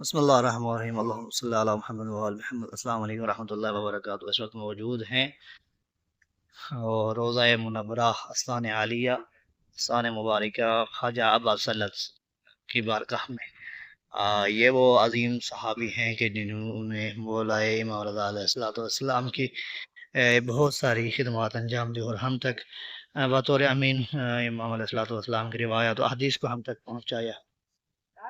بسم اللہ الرحمن الرحیم اللہم صلی اللہ علیہ محمد وآل محمد۔ السلام علیکم ورحمۃ اللہ وبرکاتہ۔ اس وقت موجود ہیں اور روزہ منورہ اسلان عالیہ اسلان مبارکہ خواجہ عباس سلط کی بارگاہ میں۔ آ، یہ وہ عظیم صحابی ہیں کہ جنہوں نے مولا امام رضا علیہ السلاۃ والسلام کی بہت ساری خدمات انجام دی اور ہم تک بطور امین امام علیہ السلاۃ والسلام کی روایت و حدیث کو ہم تک پہنچایا۔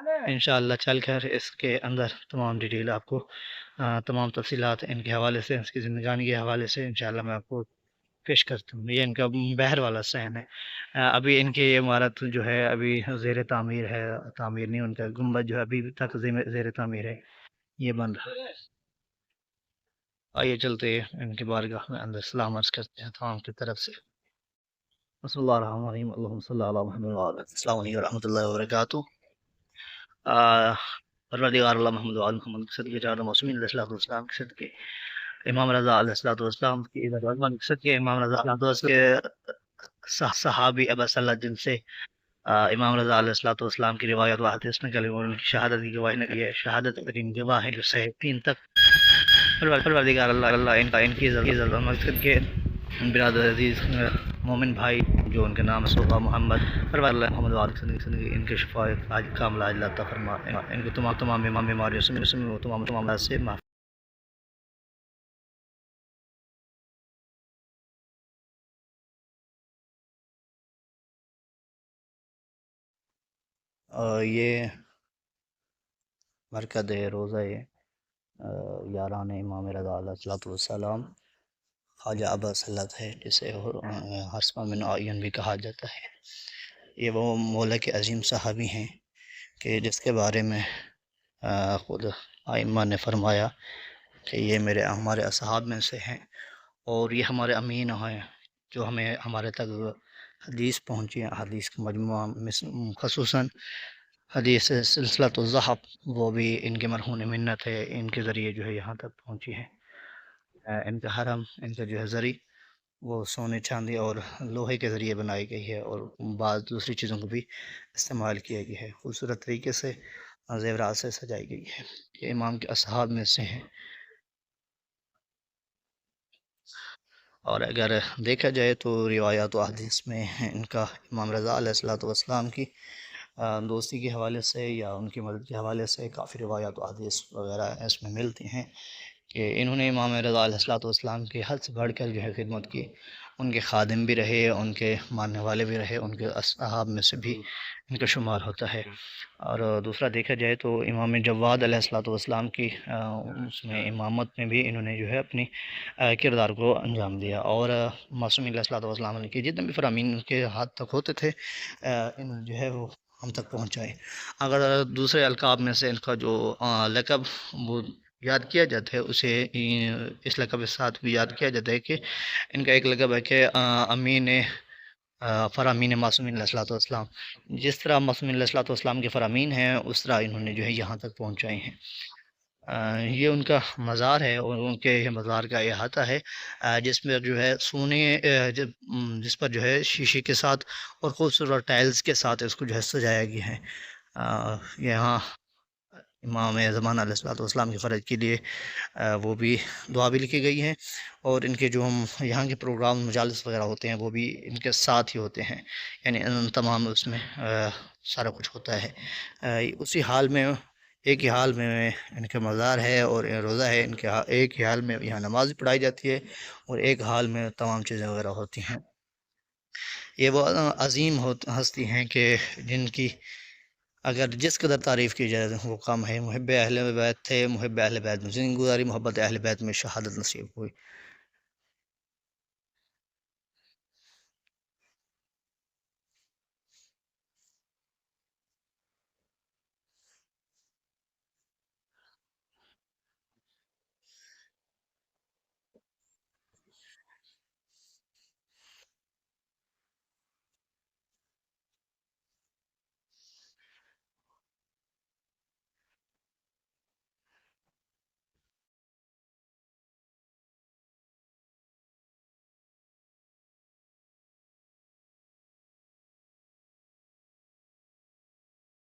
انشاءاللہ چل کر اس کے اندر تمام ڈیٹیل آپ کو تمام تفصیلات ان کے حوالے سے اس کی زندگانی کے حوالے سے انشاءاللہ میں آپ کو پیش کرتا ہوں یہ ان کا بحر والا سہن ہے۔ ابھی ان کی یہ عمارت جو ہے، ابھی زیر تعمیر ہے، تعمیر نہیں، ان کا گنبد جو ہے، ابھی تک زیر تعمیر ہے۔ یہ بن رہا۔ ہے آئیے چلتے ان کی بارگاہ میں اندر سلام عرض کرتے ہیں تمام کی طرف سے۔ بسم اللہ الرحمن الرحیم۔ اللہم صلی اللہ علیہ محمد وعلی آلہ. السلام علیکم ورحمۃ اللہ وبرکاتہ۔ پروردگار اللہ محمد وعلی محمد کے صدقے چار موسمین علیہ الصلوۃ والسلام کے صدقے، امام رضا علیہ الصلوۃ والسلام کی عزت و عظمت کے صدقے، امام رضا علیہ الصلوۃ کے صح- صحابی ابا صلی اللہ جن سے امام رضا علیہ الصلوۃ والسلام کی روایت و حدیث نکلی اور ان کی شہادت کی گواہی نکلی ہے، شہادت ترین گواہ ہے جو صحیح تک۔ پروردگار اللہ اللہ ان کا ان کی عزت عزت و مقصد کے برادر عزیز، مومن بھائی جو ان کے نام ہے محمد پرور اللہ محمد وعلی ان کے شفاعت آج کامل آج اللہ فرما، ان کو تمام تمام امام بیماریوں سے تمام تمام سے معاف۔ یہ مرکز ہے، روزہ ہے۔ یاران امام رضا علیہ الصلوۃ والسلام۔ خواجہ ابا سلط ہے جسے حسمہ من آئین بھی کہا جاتا ہے۔ یہ وہ مولا کے عظیم صحابی ہیں کہ جس کے بارے میں خود آئمہ نے فرمایا کہ یہ میرے ہمارے اصحاب میں سے ہیں اور یہ ہمارے امین ہیں جو ہمیں ہمارے تک حدیث پہنچی ہیں۔ حدیث کا مجموعہ خصوصاً حدیث سلسلۃ الظہب وہ بھی ان کے مرہون منت ہے ان کے ذریعے جو ہے یہاں تک پہنچی ہے۔ ان کا حرم ان کا جو ہے ذریع وہ سونے، چاندی اور لوہے کے ذریعے بنائی گئی ہے اور بعض دوسری چیزوں کو بھی استعمال کیا گیا ہے۔ خوبصورت طریقے سے زیورات سے سجائی گئی ہے۔ یہ امام کے اصحاب میں سے ہیں۔ اور اگر دیکھا جائے تو روایات و حدیث میں ان کا امام رضا علیہ الصلوۃ والسلام کی دوستی کے حوالے سے یا ان کی مدد کے حوالے سے کافی روایات و حدیث وغیرہ اس میں ملتی ہیں۔ کہ انہوں نے امام رضا علیہ الصلوۃ والسلام کی حد سے بڑھ کر جو ہے خدمت کی۔ ان کے خادم بھی رہے ان کے ماننے والے بھی رہے ان کے اصحاب میں سے بھی ان کا شمار ہوتا ہے۔ اور دوسرا دیکھا جائے تو امام جواد علیہ الصلوۃ والسلام کی اس میں امامت میں بھی انہوں نے جو ہے اپنی کردار کو انجام دیا۔ اور آ، معصوم علیہ الصلوۃ والسلام علیہ کے جتنے بھی فرامین ان کے ہاتھ تک ہوتے تھے انہوں نے جو ہے وہ ہم تک پہنچائے۔ اگر دوسرے القاب میں سے ان کا جو لقب وہ یاد کیا جاتا ہے، اسے اس لقب کے ساتھ بھی یاد کیا جاتا ہے کہ ان کا ایک لقب ہے کہ امین فرامین معصومین علیہ الصلوۃ والسلام۔ جس طرح معصومین علیہ الصلوۃ والسلام کے فرامین ہیں، اس طرح انہوں نے جو ہے یہاں تک پہنچائے ہیں۔ یہ ان کا مزار ہے، اور ان کے مزار کا احاطہ ہے۔ جس میں جو ہے سونے جس پر جو ہے شیشے کے ساتھ اور خوبصورت ٹائلز کے ساتھ اس کو جو ہے سجایا گیا ہے۔ یہاں امام زمانہ علیہ الصلوۃ والسلام کی فرج کے لیے وہ بھی دعا بھی لکھی گئی ہیں۔ اور ان کے جو ہم یہاں کے پروگرام، مجالس وغیرہ ہوتے ہیں، وہ بھی ان کے ساتھ ہی ہوتے ہیں۔ یعنی ان تمام اس میں سارا کچھ ہوتا ہے۔ اسی حال میں، ایک ہی حال میں ان کا مزار ہے اور روزہ ہے۔ ان کے ایک ہی حال میں یہاں نماز پڑھائی جاتی ہے اور ایک حال میں تمام چیزیں وغیرہ ہوتی ہیں۔ یہ وہ عظیم ہستی ہیں کہ جن کی اگر جس قدر تعریف کی جائے وہ کم ہے۔ محب اہل بیت تھے، محب اہل بیت میں زندگی گزاری، محبت اہل بیت میں شہادت نصیب ہوئی۔